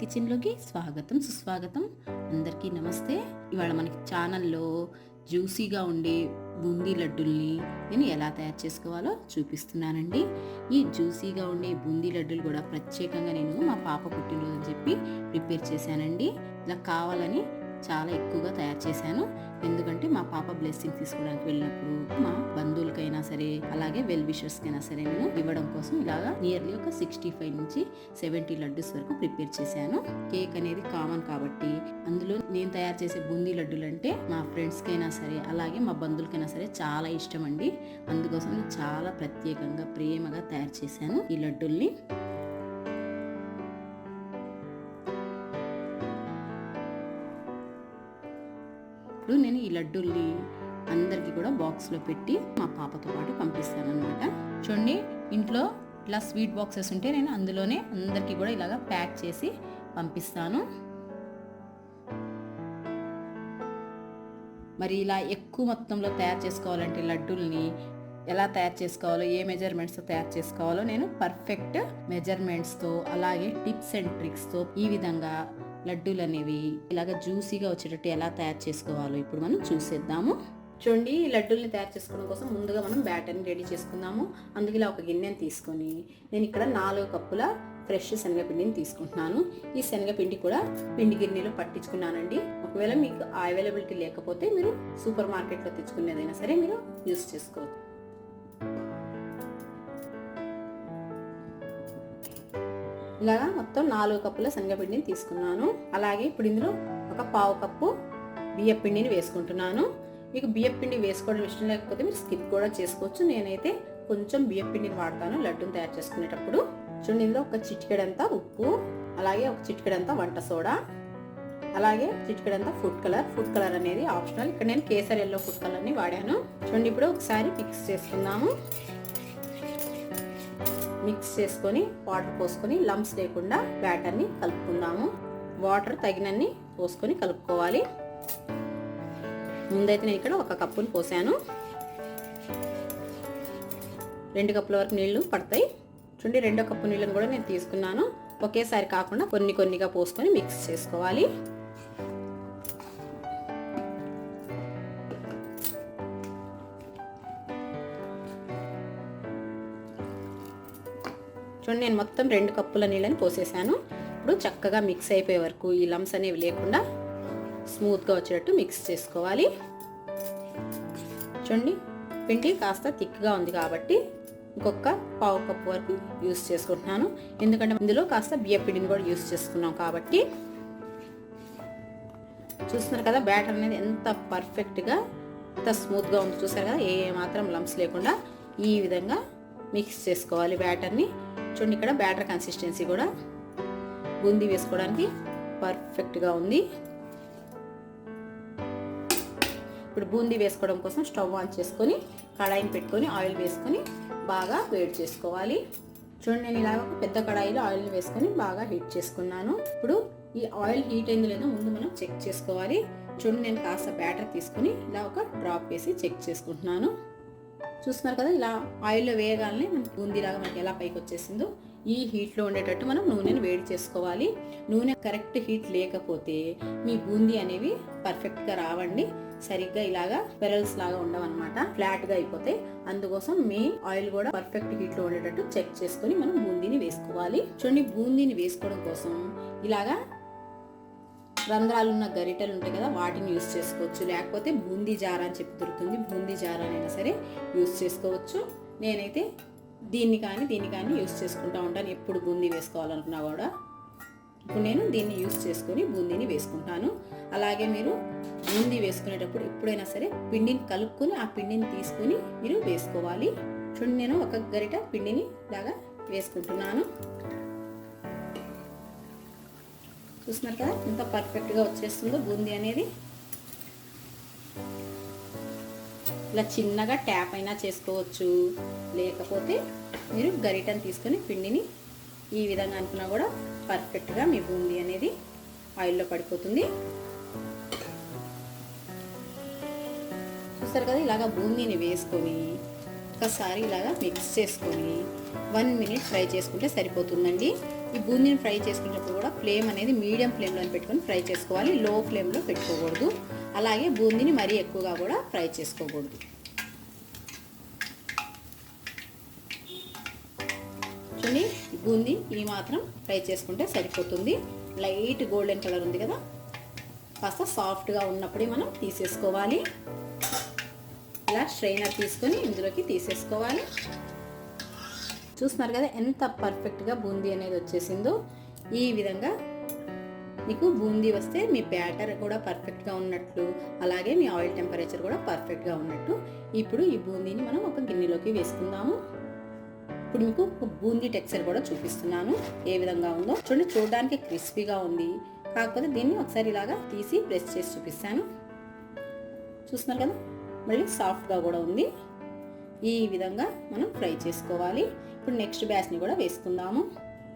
కిచెన్లోకి స్వాగతం సుస్వాగతం. అందరికీ నమస్తే. ఇవాళ మనకి ఛానల్లో జ్యూసీగా ఉండే బూందీ లడ్డుల్ని నేను ఎలా తయారు చేసుకోవాలో చూపిస్తున్నానండి. ఈ జ్యూసీగా ఉండే బూందీ లడ్డూలు కూడా ప్రత్యేకంగా నేను మా పాప పుట్టినరోజు అని చెప్పి ప్రిపేర్ చేశానండి. ఇలా కావాలని చాలా ఎక్కువగా తయారు చేశాను. ఎందుకంటే మా పాప బ్లెస్సింగ్ తీసుకోవడానికి వెళ్ళినప్పుడు మా బంధువులకైనా సరే అలాగే వెల్ విషర్స్కైనా సరే నేను ఇవ్వడం కోసం ఇలాగా నియర్లీ ఒక సిక్స్టీ ఫైవ్ నుంచి సెవెంటీ లడ్డూస్ వరకు ప్రిపేర్ చేశాను. కేక్ అనేది కామన్ కాబట్టి అందులో నేను తయారు చేసే బూందీ లడ్డూలు అంటే మా ఫ్రెండ్స్కైనా సరే అలాగే మా బంధువులకైనా సరే చాలా ఇష్టం అండి. అందుకోసం చాలా ప్రత్యేకంగా ప్రేమగా తయారు చేశాను ఈ లడ్డూల్ని. ఇప్పుడు నేను ఈ లడ్డూల్ని అందరికీ కూడా బాక్స్లో పెట్టి మా పాపతో పాటు పంపిస్తాను అనమాట చూడండి ఇంట్లో ఇలా స్వీట్ బాక్సెస్ ఉంటే నేను అందులోనే అందరికీ కూడా ఇలాగ ప్యాక్ చేసి పంపిస్తాను. మరి ఇలా ఎక్కువ మొత్తంలో తయారు చేసుకోవాలంటే లడ్డూల్ని ఎలా తయారు చేసుకోవాలో ఏ మెజర్మెంట్స్తో తయారు చేసుకోవాలో నేను పర్ఫెక్ట్ మెజర్మెంట్స్తో అలాగే టిప్స్ అండ్ ట్రిక్స్తో ఈ విధంగా లడ్డూలు అనేవి ఇలాగ జ్యూసీగా వచ్చేటట్టు ఎలా తయారు చేసుకోవాలో ఇప్పుడు మనం చూసేద్దాము. చూడండి ఈ లడ్డూల్ని తయారు చేసుకోవడం కోసం ముందుగా మనం బ్యాటర్ని రెడీ చేసుకుందాము. అందుకు ఇలా ఒక గిన్నెని తీసుకొని నేను ఇక్కడ నాలుగు కప్పుల ఫ్రెష్ శనగపిండిని తీసుకుంటున్నాను. ఈ శనగపిండి కూడా పిండి గిన్నెలో పట్టించుకున్నానండి. ఒకవేళ మీకు అవైలబిలిటీ లేకపోతే మీరు సూపర్ మార్కెట్లో తెచ్చుకునేదైనా సరే మీరు యూస్ చేసుకోవచ్చు. ఇలాగా మొత్తం నాలుగు కప్పుల శనగపిండిని తీసుకున్నాను. అలాగే ఇప్పుడు ఇందులో ఒక పావు కప్పు బియ్యం పిండిని వేసుకుంటున్నాను. మీకు బియ్యం పిండి వేసుకోవడం ఇష్టం లేకపోతే మీరు స్కిప్ కూడా చేసుకోవచ్చు. నేనైతే కొంచెం బియ్యం పిండిని వాడతాను లడ్డూని తయారు చేసుకునేటప్పుడు. చూడండి ఇందులో ఒక చిటికెడంతా ఉప్పు అలాగే ఒక చిటికెడంతా వంట సోడా అలాగే చిటికెడంతా ఫుడ్ కలర్. ఫుడ్ కలర్ అనేది ఆప్షనల్. ఇక్కడ నేను కేసర్ ఎల్లో ఫుడ్ కలర్ని వాడాను. చూడండి ఇప్పుడు ఒకసారి మిక్స్ చేసుకుందాము. మిక్స్ చేసుకొని వాటర్ పోసుకొని లంప్స్ లేకుండా బ్యాటర్ని కలుపుకుందాము. వాటర్ తగినన్ని పోసుకొని కలుపుకోవాలి. ముందైతే నేను ఇక్కడ ఒక కప్పుని పోసాను. రెండు కప్పుల వరకు నీళ్ళు పడతాయి. చూడండి రెండో కప్పు నీళ్ళని కూడా నేను తీసుకున్నాను. ఒకేసారి కాకుండా కొన్ని కొన్నిగా పోసుకొని మిక్స్ చేసుకోవాలి. చూడండి నేను మొత్తం రెండు కప్పుల నీళ్ళని పోసేసాను. ఇప్పుడు చక్కగా మిక్స్ అయిపోయే వరకు ఈ లమ్స్ అనేవి లేకుండా స్మూత్గా వచ్చేటట్టు మిక్స్ చేసుకోవాలి. చూడండి పిండి కాస్త థిక్గా ఉంది కాబట్టి ఇంకొక పావు కప్పు వరకు యూస్ చేసుకుంటున్నాను. ఎందుకంటే ఇందులో కాస్త బియ్య పిండిని కూడా యూస్ చేసుకున్నాం కాబట్టి చూస్తున్నారు కదా బ్యాటర్ అనేది ఎంత పర్ఫెక్ట్గా ఎంత స్మూత్గా ఉంది. చూసారు కదా ఏ మాత్రం లంప్స్ లేకుండా ఈ విధంగా మిక్స్ చేసుకోవాలి బ్యాటర్ని చూడండి ఇక్కడ. బ్యాటర్ కన్సిస్టెన్సీ కూడా బూందీ వేసుకోవడానికి పర్ఫెక్ట్గా ఉంది. ఇప్పుడు బూందీ వేసుకోవడం కోసం స్టవ్ ఆన్ చేసుకొని కడాయిని పెట్టుకొని ఆయిల్ వేసుకొని బాగా వేడి చేసుకోవాలి. చూడండి నేను ఇలాగ ఒక పెద్ద కడాయిలో ఆయిల్ వేసుకొని బాగా హీట్ చేసుకున్నాను. ఇప్పుడు ఈ ఆయిల్ హీట్ అయిందో లేదో ముందు మనం చెక్ చేసుకోవాలి. చూడండి నేను కాస్త బ్యాటర్ తీసుకొని ఇలా ఒక డ్రాప్ వేసి చెక్ చేసుకుంటున్నాను. చూస్తున్నారు కదా ఇలా ఆయిల్లో వేయగానే మనకి బూందీలాగా మనకి ఎలా పైకి వచ్చేసిందో ఈ హీట్లో ఉండేటట్టు మనం నూనెను వేడి చేసుకోవాలి. నూనె కరెక్ట్ హీట్ లేకపోతే మీ బూందీ అనేవి పర్ఫెక్ట్గా రావండి. సరిగ్గా ఇలాగా పెరల్స్ లాగా ఉండవన్నమాట ఫ్లాట్గా అయిపోతాయి అందుకోసం మెయిన్ ఆయిల్ కూడా పర్ఫెక్ట్ హీట్లో ఉండేటట్టు చెక్ చేసుకొని మనం బూందీని వేసుకోవాలి. చూడండి బూందీని వేసుకోవడం కోసం ఇలాగా రంధ్రాలు ఉన్న గరిటెలు ఉంటాయి కదా వాటిని యూస్ చేసుకోవచ్చు. లేకపోతే బూందీ జార అని చెప్పి దొరుకుతుంది. బూందీ జార సరే యూస్ చేసుకోవచ్చు. నేనైతే దీన్ని కానీ దీన్ని కానీ యూస్ చేసుకుంటూ ఉంటాను ఎప్పుడు బూందీ వేసుకోవాలనుకున్నా కూడా. ఇప్పుడు నేను దీన్ని యూస్ చేసుకొని బూందీని వేసుకుంటాను. అలాగే మీరు బూందీ వేసుకునేటప్పుడు ఎప్పుడైనా సరే పిండిని కలుపుకొని ఆ పిండిని తీసుకొని మీరు వేసుకోవాలి. చూడండి నేను ఒక గరిట పిండిని ఇలాగా వేసుకుంటున్నాను. చూస్తున్నారు కదా ఎంత పర్ఫెక్ట్గా వచ్చేస్తుందో బూందీ అనేది. ఇలా చిన్నగా ట్యాప్ అయినా చేసుకోవచ్చు. లేకపోతే మీరు గరిటను తీసుకొని పిండిని ఈ విధంగా అనుకున్నా కూడా పర్ఫెక్ట్గా మీ బూందీ అనేది ఆయిల్లో పడిపోతుంది. చూస్తారు కదా ఇలాగ బూందీని వేసుకొని ఒకసారి ఇలాగా మిక్స్ చేసుకొని వన్ మినిట్ ఫ్రై చేసుకుంటే సరిపోతుందండి. ఈ బూందీని ఫ్రై చేసుకునేటప్పుడు కూడా ఫ్లేమ్ అనేది మీడియం ఫ్లేమ్లో పెట్టుకొని ఫ్రై చేసుకోవాలి. లో ఫ్లేమ్లో పెట్టుకోకూడదు. అలాగే బూందీని మరీ ఎక్కువగా కూడా ఫ్రై చేసుకోకూడదు. చూడండి బూందీ ఈ మాత్రం ఫ్రై చేసుకుంటే సరిపోతుంది. లైట్ గోల్డెన్ కలర్ ఉంది కదా? కాస్త సాఫ్ట్గా ఉన్నప్పుడే మనం తీసేసుకోవాలి. ఇలా స్ట్రైనర్ తీసుకొని ఇందులోకి తీసేసుకోవాలి. చూస్తున్నారు కదా ఎంత పర్ఫెక్ట్గా బూందీ అనేది వచ్చేసిందో. ఈ విధంగా మీకు బూందీ వస్తే మీ బ్యాటర్ కూడా పర్ఫెక్ట్గా ఉన్నట్లు అలాగే మీ ఆయిల్ టెంపరేచర్ కూడా పర్ఫెక్ట్గా ఉన్నట్టు ఇప్పుడు ఈ బూందీని మనం ఒక గిన్నెలోకి వేసుకుందాము. ఇప్పుడు మీకు ఒక బూందీ టెక్స్చర్ కూడా చూపిస్తున్నాను ఏ విధంగా ఉందో. చూడండి చూడడానికి క్రిస్పీగా ఉంది. కాకపోతే దీన్ని ఒకసారి ఇలాగా తీసి ప్రెస్ చేసి చూపిస్తాను. చూస్తున్నారు కదా మళ్ళీ సాఫ్ట్గా కూడా ఉంది. ఈ విధంగా మనం ఫ్రై చేసుకోవాలి. ఇప్పుడు నెక్స్ట్ బ్యాచ్ని కూడా వేసుకుందాము.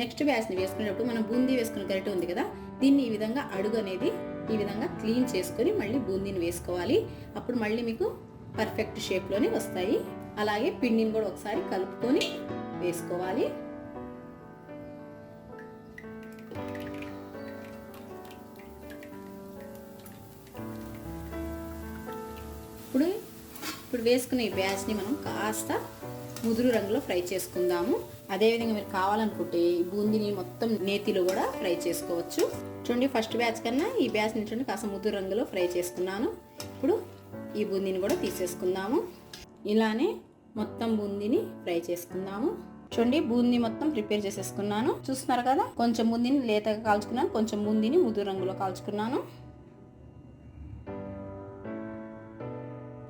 నెక్స్ట్ బ్యాచ్ని వేసుకునేటప్పుడు మనం బూందీ వేసుకున్న గరిటె ఉంది కదా దీన్ని ఈ విధంగా అడుగు అనేది ఈ విధంగా క్లీన్ చేసుకొని మళ్ళీ బూందీని వేసుకోవాలి. అప్పుడు మళ్ళీ మీకు పర్ఫెక్ట్ షేప్లోనే వస్తాయి. అలాగే పిండిని కూడా ఒకసారి కలుపుకొని వేసుకోవాలి. వేసుకున్న వేసుకునే ఈ బ్యాచ్ని మనం కాస్త ముదురు రంగులో ఫ్రై చేసుకుందాము. అదేవిధంగా మీరు కావాలనుకుంటే ఈ బూందీని మొత్తం నేతిలో కూడా ఫ్రై చేసుకోవచ్చు. చూడండి ఫస్ట్ బ్యాచ్ కన్నా ఈ బ్యాచ్ని చూడండి కాస్త ముదురు రంగులో ఫ్రై చేసుకున్నాను. ఇప్పుడు ఈ బూందీని కూడా తీసేసుకుందాము. ఇలానే మొత్తం బూందీని ఫ్రై చేసుకుందాము. చూడండి బూందీ మొత్తం ప్రిపేర్ చేసేసుకున్నాను. చూస్తున్నారు కదా కొంచెం బూందీని లేతగా కాల్చుకున్నాను కొంచెం బూందీని ముదురు రంగులో కాల్చుకున్నాను.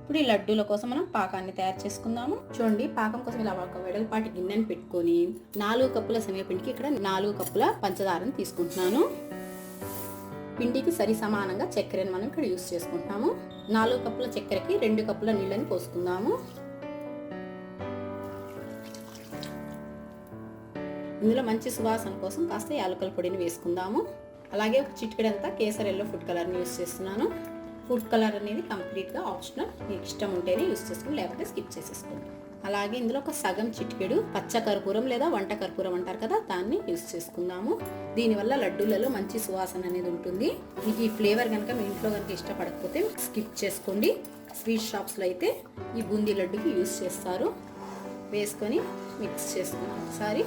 ఇప్పుడు ఈ లడ్డూల కోసం మనం పాకాన్ని తయారు చేసుకుందాము. చూడండి పాకం కోసం ఇలా ఒక వెడల్పాటి గిన్నెని పెట్టుకొని నాలుగు కప్పుల శనగపిండికి ఇక్కడ నాలుగు కప్పుల పంచదారని తీసుకుంటున్నాను. పిండికి సరి సమానంగా చక్కెరని మనం ఇక్కడ యూస్ చేసుకుంటున్నాము. నాలుగు కప్పుల చక్కెరకి రెండు కప్పుల నీళ్ళని పోసుకుందాము. ఇందులో మంచి సువాసన కోసం కాస్త యాలకల పొడిని వేసుకుందాము. అలాగే ఒక చిటికెడంతా కేసరి ఎల్లో ఫుడ్ కలర్ని యూస్ చేస్తున్నాను. ఫుడ్ కలర్ అనేది కంప్లీట్గా ఆప్షనల్. మీకు ఇష్టం ఉంటేనే యూస్ చేసుకోండి లేకపోతే స్కిప్ చేసేసుకోండి. అలాగే ఇందులో ఒక సగం చిటికెడు పచ్చ కర్పూరం లేదా వంట కర్పూరం అంటారు కదా దాన్ని యూస్ చేసుకుందాము. దీనివల్ల లడ్డూలలో మంచి సువాసన అనేది ఉంటుంది. మీకు ఈ ఫ్లేవర్ కనుక మీ ఇంట్లో కనుక ఇష్టపడకపోతే స్కిప్ చేసుకోండి. స్వీట్ షాప్స్లో అయితే ఈ బూందీ లడ్డుకి యూస్ చేస్తారు. వేసుకొని మిక్స్ చేసుకున్నాం ఒకసారి.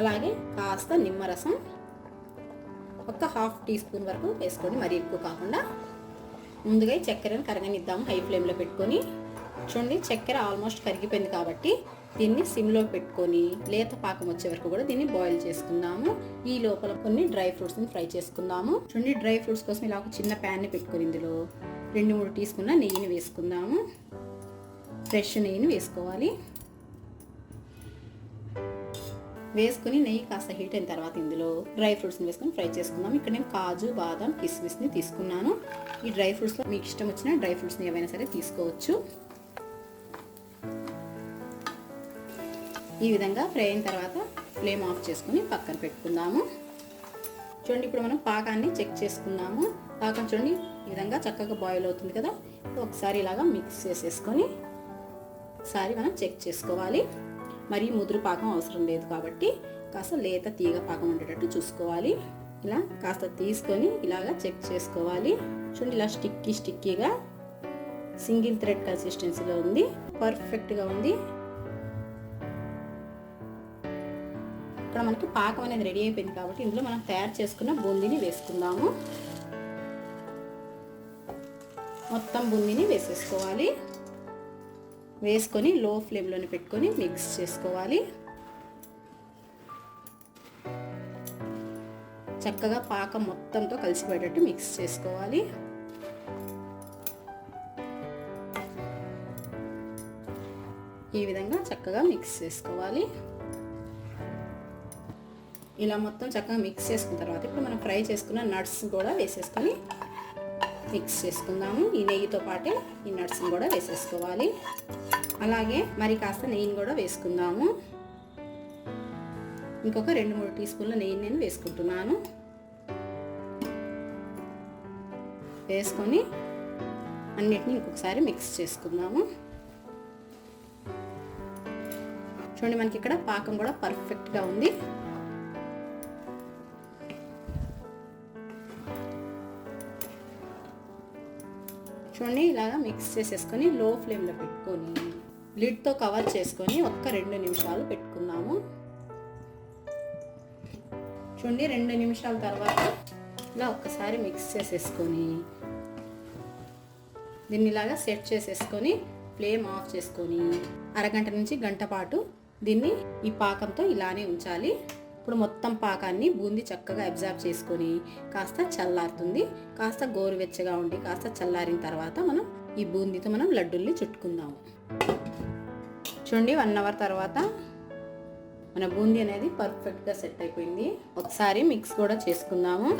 అలాగే కాస్త నిమ్మరసం ఒక్క హాఫ్ టీ స్పూన్ వరకు వేసుకొని మరీ ఎక్కువ కాకుండా ముందుగా ఈ చక్కెరను కరగనిద్దాము హై ఫ్లేమ్లో పెట్టుకొని. చూడండి చక్కెర ఆల్మోస్ట్ కరిగిపోయింది కాబట్టి దీన్ని సిమ్లో పెట్టుకొని లేత పాకం వచ్చే వరకు కూడా దీన్ని బాయిల్ చేసుకుందాము. ఈ లోపల కొన్ని డ్రై ఫ్రూట్స్ని ఫ్రై చేసుకుందాము. చూడండి డ్రై ఫ్రూట్స్ కోసం ఇలా ఒక చిన్న ప్యాన్ని పెట్టుకొని ఇందులో రెండు మూడు టీ స్పూన్ల నెయ్యిని వేసుకుందాము. ఫ్రెష్ నెయ్యిని వేసుకోవాలి. వేసుకుని నెయ్యి కాస్త హీట్ అయిన తర్వాత ఇందులో డ్రై ఫ్రూట్స్ని వేసుకొని ఫ్రై చేసుకుందాం. ఇక్కడ నేను కాజు బాదం కిస్మిస్ని తీసుకున్నాను. ఈ డ్రై ఫ్రూట్స్లో మీకు ఇష్టం వచ్చిన డ్రై ఫ్రూట్స్ని ఏవైనా సరే తీసుకోవచ్చు. ఈ విధంగా ఫ్రై అయిన తర్వాత ఫ్లేమ్ ఆఫ్ చేసుకుని పక్కన పెట్టుకుందాము. చూడండి ఇప్పుడు మనం పాకాన్ని చెక్ చేసుకుందాము పాకం చూడండి ఈ విధంగా చక్కగా బాయిల్ అవుతుంది కదా. ఒకసారి ఇలాగా మిక్స్ చేసేసుకొని ఒకసారి మనం చెక్ చేసుకోవాలి. మరీ ముదురు పాకం అవసరం లేదు కాబట్టి కాస్త లేత తీగ పాకం ఉండేటట్టు చూసుకోవాలి. ఇలా కాస్త తీసుకొని ఇలాగా చెక్ చేసుకోవాలి. చూడండి ఇలా స్టిక్కీ స్టిక్కీగా సింగిల్ థ్రెడ్ కన్సిస్టెన్సీలో ఉంది. పర్ఫెక్ట్గా ఉంది. ఇక్కడ మనకి పాకం అనేది రెడీ అయిపోయింది కాబట్టి ఇందులో మనం తయారు చేసుకున్న బూందీని వేసుకుందాము. మొత్తం బూందీని వేసేసుకోవాలి. వేసుకొని లో ఫ్లేమ్లోనే పెట్టుకొని మిక్స్ చేసుకోవాలి. చక్కగా పాకం మొత్తంతో కలిసిపోయేటట్టు మిక్స్ చేసుకోవాలి. ఈ విధంగా చక్కగా మిక్స్ చేసుకోవాలి. ఇలా మొత్తం చక్కగా మిక్స్ చేసుకున్న తర్వాత ఇప్పుడు మనం ఫ్రై చేసుకున్న నట్స్ కూడా వేసేసుకొని మిక్స్ చేసుకుందాము. ఈ నెయ్యితో పాటే ఈ నట్స్ని కూడా వేసేసుకోవాలి. అలాగే మరి కాస్త నెయ్యిని కూడా వేసుకుందాము. ఇంకొక రెండు మూడు టీ స్పూన్ల నెయ్యి నేను వేసుకుంటున్నాను. వేసుకొని అన్నిటిని ఇంకొకసారి మిక్స్ చేసుకుందాము. చూడండి మనకి ఇక్కడ పాకం కూడా పర్ఫెక్ట్గా ఉంది. చూడండి ఇలాగా మిక్స్ చేసేసుకొని లో ఫ్లేమ్లో పెట్టుకొని లిడ్తో కవర్ చేసుకొని ఒక్క రెండు నిమిషాలు పెట్టుకుందాము. చూడండి రెండు నిమిషాల తర్వాత ఇలా ఒక్కసారి మిక్స్ చేసేసుకొని దీన్ని ఇలాగా సెట్ చేసేసుకొని ఫ్లేమ్ ఆఫ్ చేసుకొని అరగంట నుంచి గంట పాటు దీన్ని ఈ పాకంతో ఇలానే ఉంచాలి. ఇప్పుడు మొత్తం పాకాన్ని బూందీ చక్కగా అబ్జార్బ్ చేసుకొని కాస్త చల్లారుతుంది. కాస్త గోరువెచ్చగా ఉండి కాస్త చల్లారిన తర్వాత మనం ఈ బూందీతో మనం లడ్డూల్ని చుట్టుకుందాము. చూడండి వన్ అవర్ తర్వాత మన బూందీ అనేది పర్ఫెక్ట్గా సెట్ అయిపోయింది. ఒకసారి మిక్స్ కూడా చేసుకుందాము.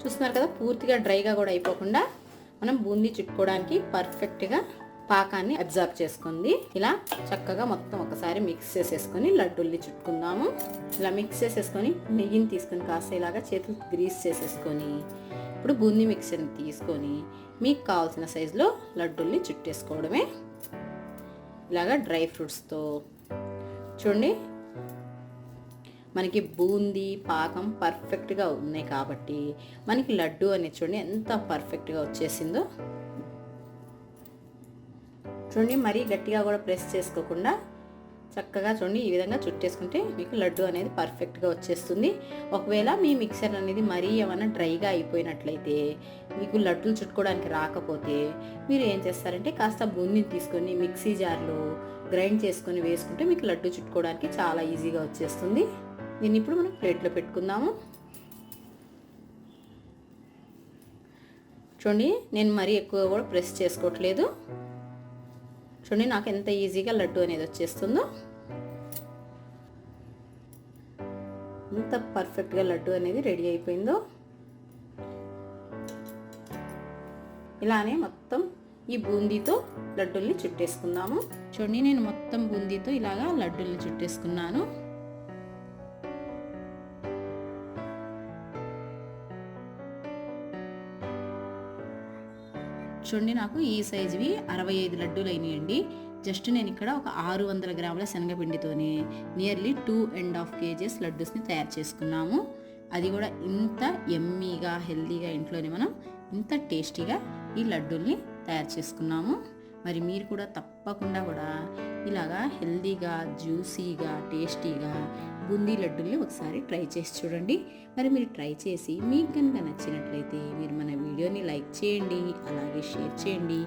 చూస్తున్నారు కదా పూర్తిగా డ్రైగా కూడా అయిపోకుండా మనం బూందీ చుట్టుకోవడానికి పర్ఫెక్ట్గా పాకాన్ని అబ్జర్వ్ చేసుకుంది. ఇలా చక్కగా మొత్తం ఒకసారి మిక్స్ చేసేసుకొని లడ్డూల్ని చుట్టుకుందాము. ఇలా మిక్స్ చేసేసుకొని నెయ్యిని తీసుకొని కాస్త ఇలాగా చేతులు గ్రీస్ చేసేసుకొని ఇప్పుడు బూందీ మిక్సర్ని తీసుకొని మీకు కావాల్సిన సైజులో లడ్డూల్ని చుట్టేసుకోవడమే. ఇలాగా డ్రై ఫ్రూట్స్తో చూడండి మనకి బూందీ పాకం పర్ఫెక్ట్గా ఉన్నాయి కాబట్టి మనకి లడ్డు అనేది చూడండి ఎంత పర్ఫెక్ట్గా వచ్చేసిందో. చూడండి మరీ గట్టిగా కూడా ప్రెస్ చేసుకోకుండా చక్కగా చూడండి ఈ విధంగా చుట్టేసుకుంటే మీకు లడ్డు అనేది పర్ఫెక్ట్గా వచ్చేస్తుంది. ఒకవేళ మీ మిక్సర్ అనేది మరీ ఏమైనా డ్రైగా అయిపోయినట్లయితే మీకు లడ్డూలు చుట్టుకోవడానికి రాకపోతే మీరు ఏం చేస్తారంటే కాస్త బూందిని తీసుకొని మిక్సీ జార్లో గ్రైండ్ చేసుకొని వేసుకుంటే మీకు లడ్డు చుట్టుకోవడానికి చాలా ఈజీగా వచ్చేస్తుంది. దీన్ని ఇప్పుడు మనం ప్లేట్లో పెట్టుకుందాము. చూడండి నేను మరీ ఎక్కువ కూడా ప్రెస్ చేసుకోవట్లేదు. చూడండి నాకు ఎంత ఈజీగా లడ్డు అనేది వచ్చేస్తుందో. ఎంత పర్ఫెక్ట్గా లడ్డు అనేది రెడీ అయిపోయిందో. ఇలానే మొత్తం ఈ బూందీతో లడ్డూల్ని చుట్టేసుకుందాము. చూడండి నేను మొత్తం బూందీతో ఇలాగా లడ్డూల్ని చుట్టేసుకున్నాను. చూడండి నాకు ఈ సైజువి అరవై ఐదు లడ్డూలు అయినాయండి. జస్ట్ నేను ఇక్కడ ఒక ఆరు వందల గ్రాముల శనగపిండితోనే nearly two and half kgs లడ్డూస్ని తయారు చేసుకున్నాము. అది కూడా ఇంత ఎమ్మీగా హెల్తీగా ఇంట్లోనే మనం ఇంత టేస్టీగా ఈ లడ్డూల్ని తయారు చేసుకున్నాము. మరి మీరు కూడా తప్పకుండా కూడా ఇలాగా హెల్దీగా జ్యూసీగా టేస్టీగా బూందీ లడ్డూల్ని ఒకసారి ట్రై చేసి చూడండి. మరి మీరు ట్రై చేసి మీకు కనుక నచ్చినట్లయితే మీరు మన వీడియోని లైక్ చేయండి అలాగే షేర్ చేయండి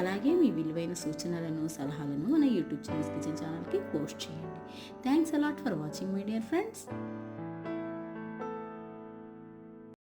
అలాగే మీ విలువైన సూచనలను సలహాలను మన యూట్యూబ్ ఛానల్స్ కిచెన్ ఛానల్కి పోస్ట్ చేయండి. Thanks a lot for watching my dear friends.